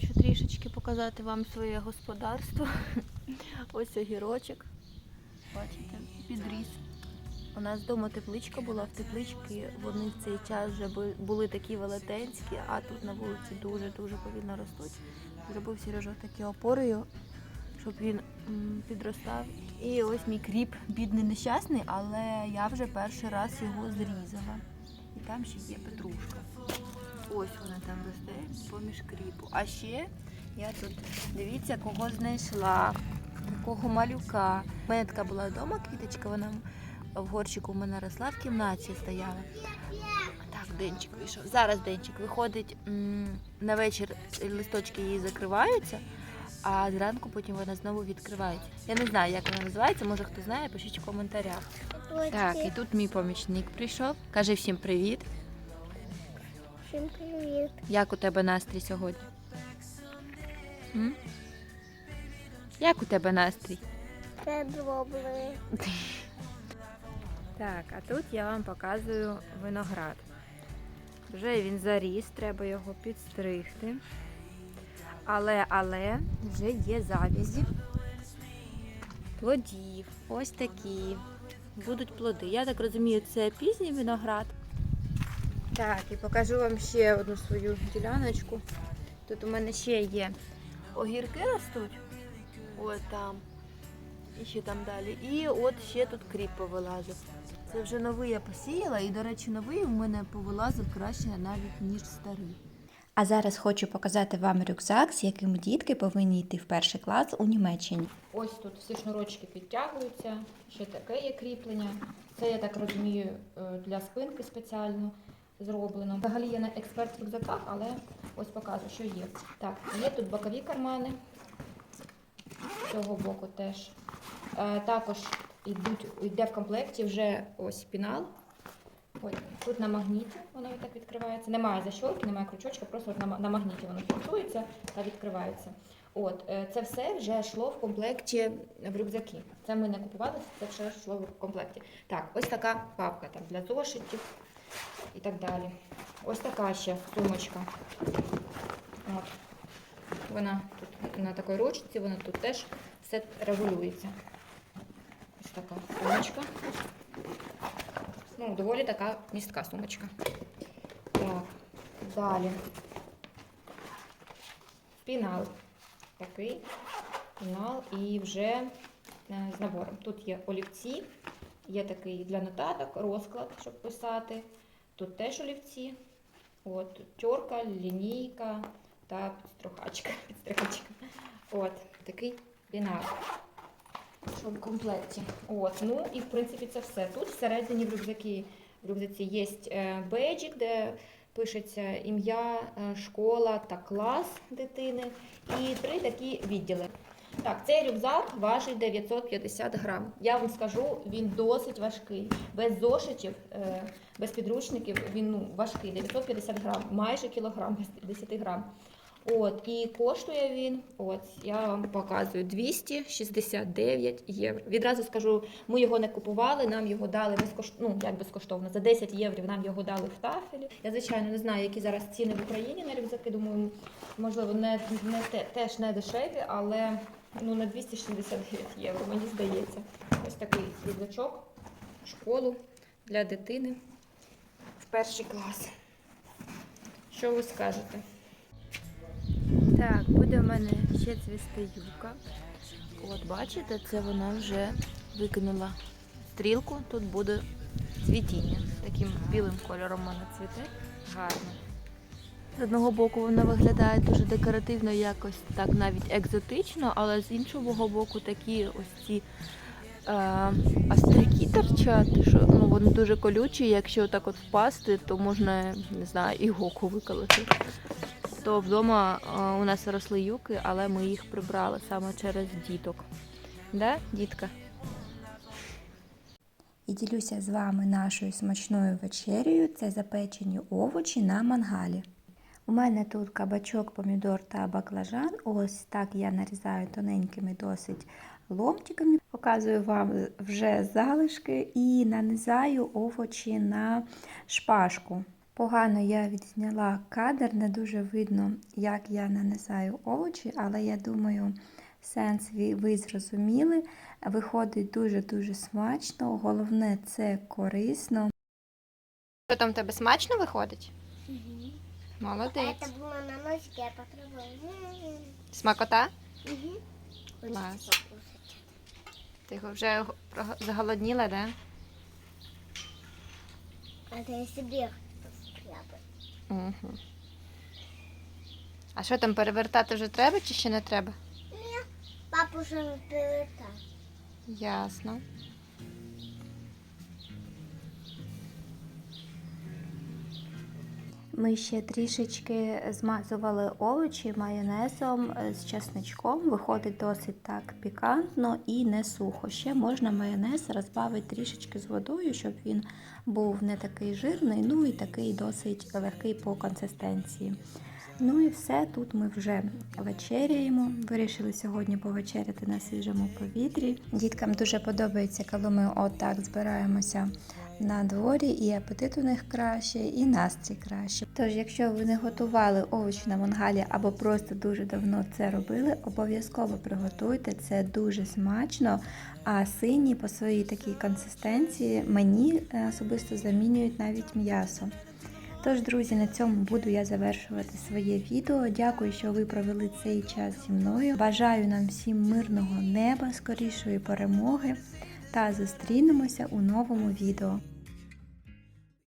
хочу трішечки показати вам своє господарство. Ось огірочок. Бачите, підріс. У нас вдома тепличка була, в тепличці вони в цей час вже були такі велетенські, а тут на вулиці дуже-дуже повільно ростуть. Зробив Сережа такі опорою, щоб він підростав. І ось мій кріп, бідний нещасний, але я вже перший раз його зрізала. І там ще є петрушка. Ось вона там росте поміж кріпу. А ще я тут дивіться, кого знайшла. Такого малюка. У мене така була вдома квіточка, вона в горщику в мене росла, в кімнаті стояла. Так, денчик вийшов. Зараз денчик виходить на вечір листочки її закриваються, а зранку потім вона знову відкривається. Я не знаю, як вона називається, може хто знає, пишіть в коментарях. Так, і тут мій помічник прийшов. Каже всім привіт. Всім привіт. Як у тебе настрій сьогодні? М? Як у тебе настрій? Це добре. Так, а тут я вам показую виноград. Вже він заріс, треба його підстригти. Але, але вже є завязі плодів. Ось такі. Будуть плоди. Я так розумію, це пізній виноград. Так, і покажу вам ще одну свою діляночку. Тут у мене ще є огірки ростуть. Ось там. І ще там далі. І от ще тут кріп повилазив. Це вже новий я посіяла, і, до речі, новий у мене повилазив краще навіть, ніж старий. А зараз хочу показати вам рюкзак, з яким дітки повинні йти в перший клас у Німеччині. Ось тут всі шнурочки підтягуються, ще таке є кріплення. Це, я так розумію, е, для спинки спеціально зроблено. Взагалі я не експерт в рюкзаках, але ось показую, що є. Так, є тут бокові кармани. З цього боку теж. Е, Також йдуть, йде в комплекті вже ось пінал. Ось, тут на магніті воно так відкривається. Немає защолки, немає крючочка, просто на, на магніті воно фіксується та відкривається. От, е, це все вже йшло в комплекті в рюкзаки. Це ми не купували, це все йшло в комплекті. Так, ось така папка там для зошитів і так далі. Ось така ще сумочка. От. Вона тут на такій ручці, вона тут теж все регулюється. Ось така сумочка. Ну, доволі така містка сумочка. Так, далі. Пінал. Такий пінал і вже е, з набором. Тут є олівці, є такий для нотаток, розклад, щоб писати. Тут теж олівці. От, тьорка, лінійка та підструхачка. підструхачка. От, такий пінал. Що в комплекті. От, ну і в принципі це все. Тут всередині в рюкзакі в рюкзаці є е, бейджик, де пишеться ім'я, е, школа та клас дитини. І три такі відділи. Так, цей рюкзак важить 950 грам. Я вам скажу, він досить важкий. Без зошитів, е, без підручників він ну, важкий. 950 грам, майже кілограм, без 10 грам. От, і коштує він, от, я вам показую, 269 євро. Відразу скажу, ми його не купували, нам його дали безкоштовно, ну, як безкоштовно, за 10 євро нам його дали в тафелі. Я, звичайно, не знаю, які зараз ціни в Україні на рюкзаки, думаю, можливо, не, не те, теж не дешеві, але ну, на 269 євро, мені здається. Ось такий рюкзачок школу для дитини в перший клас. Що ви скажете? Так, буде в мене ще цвісти юка. От бачите, це вона вже викинула стрілку. Тут буде цвітіння. Таким білим кольором вона цвіте. Гарно. З одного боку вона виглядає дуже декоративно, якось так навіть екзотично, але з іншого боку такі ось ці е, остряки торчать, що ну, вони дуже колючі, якщо так от впасти, то можна, не знаю, іголку виколоти то вдома е, у нас росли юки, але ми їх прибрали саме через діток. Да, дітка? І ділюся з вами нашою смачною вечерею. Це запечені овочі на мангалі. У мене тут кабачок, помідор та баклажан. Ось так я нарізаю тоненькими досить ломтиками. Показую вам вже залишки і нанизаю овочі на шпажку. Погано я відзняла кадр, не дуже видно, як я нанизаю овочі, але я думаю, сенс ви ви зрозуміли. Виходить дуже-дуже смачно. Головне, це корисно. Що там в тебе смачно виходить? Молодець. Это было на носике, я попробовала. М. Смакота? Мгм. Класс. Хочется покушать. Ти вже го- прого- заголодніла, да? Это я себе хочу. Угу. А що там перевертати вже треба чи ще не треба? Ні, папу вже перевертати. Ясно. Ми ще трішечки змазували овочі майонезом е, з чесничком. Виходить досить так пікантно і не сухо. Ще можна майонез розбавити трішечки з водою, щоб він був не такий жирний, ну і такий досить легкий по консистенції. Ну і все, тут ми вже вечеряємо. Вирішили сьогодні повечеряти на свіжому повітрі. Діткам дуже подобається, коли ми отак збираємося на дворі, і апетит у них краще, і настрій краще. Тож, якщо ви не готували овочі на мангалі або просто дуже давно це робили, обов'язково приготуйте це дуже смачно. А сині по своїй такій консистенції мені е, особисто замінюють навіть м'ясо. Тож, друзі, на цьому буду я завершувати своє відео. Дякую, що ви провели цей час зі мною. Бажаю нам всім мирного неба, скорішої перемоги та зустрінемося у новому відео.